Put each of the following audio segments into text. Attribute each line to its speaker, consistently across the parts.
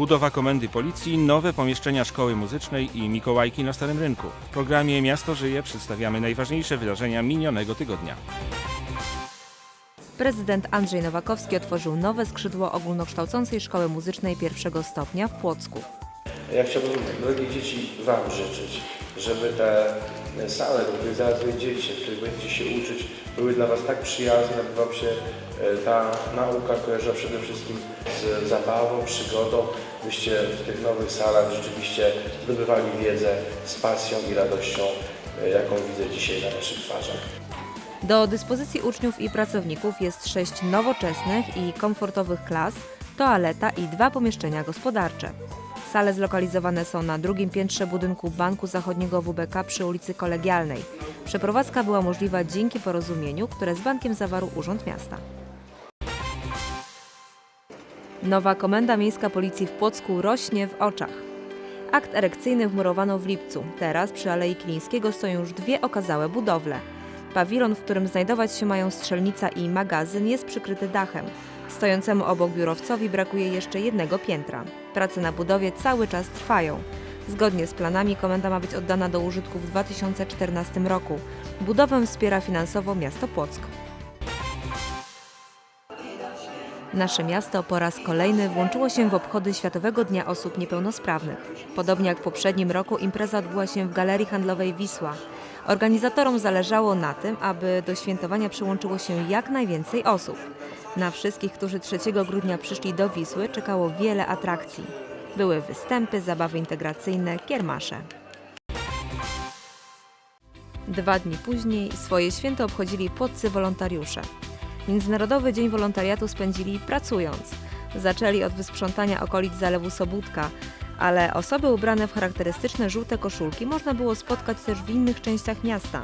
Speaker 1: budowa komendy policji, nowe pomieszczenia szkoły muzycznej i Mikołajki na Starym Rynku. W programie Miasto Żyje przedstawiamy najważniejsze wydarzenia minionego tygodnia.
Speaker 2: Prezydent Andrzej Nowakowski otworzył nowe skrzydło ogólnokształcącej szkoły muzycznej pierwszego stopnia w Płocku.
Speaker 3: Ja chciałbym, drogie dzieci, Wam życzyć, żeby te sale, do których zaraz wejdziecie, w których będziecie się uczyć, były dla Was tak przyjazne, aby Wam się e, ta nauka kojarzyła przede wszystkim z zabawą, przygodą, byście w tych nowych salach rzeczywiście zdobywali wiedzę z pasją i radością, e, jaką widzę dzisiaj na Waszych twarzach.
Speaker 2: Do dyspozycji uczniów i pracowników jest sześć nowoczesnych i komfortowych klas, toaleta i dwa pomieszczenia gospodarcze. Sale zlokalizowane są na drugim piętrze budynku Banku Zachodniego WBK przy ulicy Kolegialnej. Przeprowadzka była możliwa dzięki porozumieniu, które z bankiem zawarł Urząd Miasta. Nowa Komenda Miejska Policji w Płocku rośnie w oczach. Akt erekcyjny wmurowano w lipcu. Teraz przy Alei Kilińskiego stoją już dwie okazałe budowle. Pawilon, w którym znajdować się mają strzelnica i magazyn, jest przykryty dachem. Stojącemu obok biurowcowi brakuje jeszcze jednego piętra. Prace na budowie cały czas trwają. Zgodnie z planami komenda ma być oddana do użytku w 2014 roku. Budowę wspiera finansowo miasto Płock. Nasze miasto po raz kolejny włączyło się w obchody Światowego Dnia Osób Niepełnosprawnych. Podobnie jak w poprzednim roku impreza odbyła się w Galerii Handlowej Wisła. Organizatorom zależało na tym, aby do świętowania przyłączyło się jak najwięcej osób. Na wszystkich, którzy 3 grudnia przyszli do Wisły, czekało wiele atrakcji. Były występy, zabawy integracyjne, kiermasze. Dwa dni później swoje święto obchodzili płoccy wolontariusze. Międzynarodowy Dzień Wolontariatu spędzili pracując. Zaczęli od wysprzątania okolic Zalewu Sobótka, ale osoby ubrane w charakterystyczne żółte koszulki można było spotkać też w innych częściach miasta.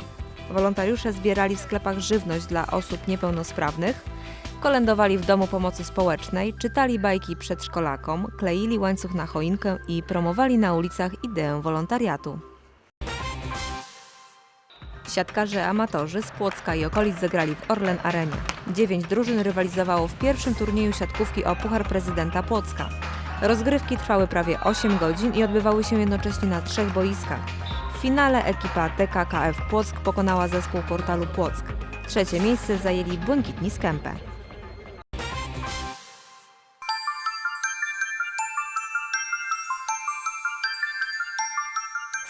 Speaker 2: Wolontariusze zbierali w sklepach żywność dla osób niepełnosprawnych, kolędowali w domu pomocy społecznej, czytali bajki przedszkolakom, kleili łańcuch na choinkę i promowali na ulicach ideę wolontariatu. Siatkarze amatorzy z Płocka i okolic zagrali w Orlen Arenie. Dziewięć drużyn rywalizowało w pierwszym turnieju siatkówki o Puchar Prezydenta Płocka. Rozgrywki trwały prawie 8 godzin i odbywały się jednocześnie na trzech boiskach. W finale ekipa TKKF Płock pokonała zespół portalu Płock. Trzecie miejsce zajęli Błękitni z Kępę.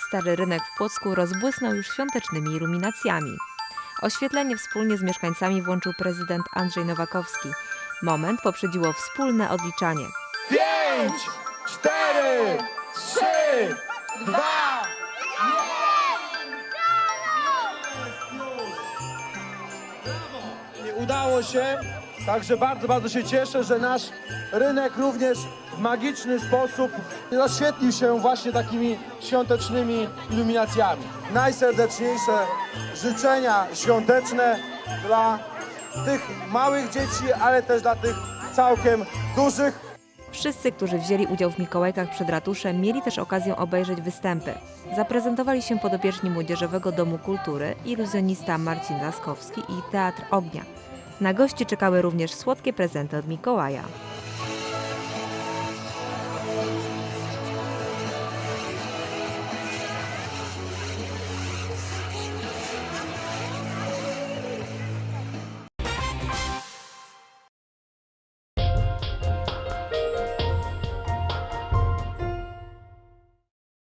Speaker 2: Stary rynek w Płocku rozbłysnął już świątecznymi iluminacjami. Oświetlenie wspólnie z mieszkańcami włączył prezydent Andrzej Nowakowski. Moment poprzedziło wspólne odliczanie.
Speaker 4: Pięć, cztery, trzy, dwa. Nie udało się, także bardzo, bardzo się cieszę, że nasz rynek również w magiczny sposób rozświetlił się właśnie takimi świątecznymi iluminacjami. Najserdeczniejsze życzenia świąteczne dla tych małych dzieci, ale też dla tych całkiem dużych.
Speaker 2: Wszyscy, którzy wzięli udział w Mikołajkach przed ratuszem, mieli też okazję obejrzeć występy. Zaprezentowali się podopieczni Młodzieżowego Domu Kultury, iluzjonista Marcin Laskowski i Teatr Ognia. Na gości czekały również słodkie prezenty od Mikołaja.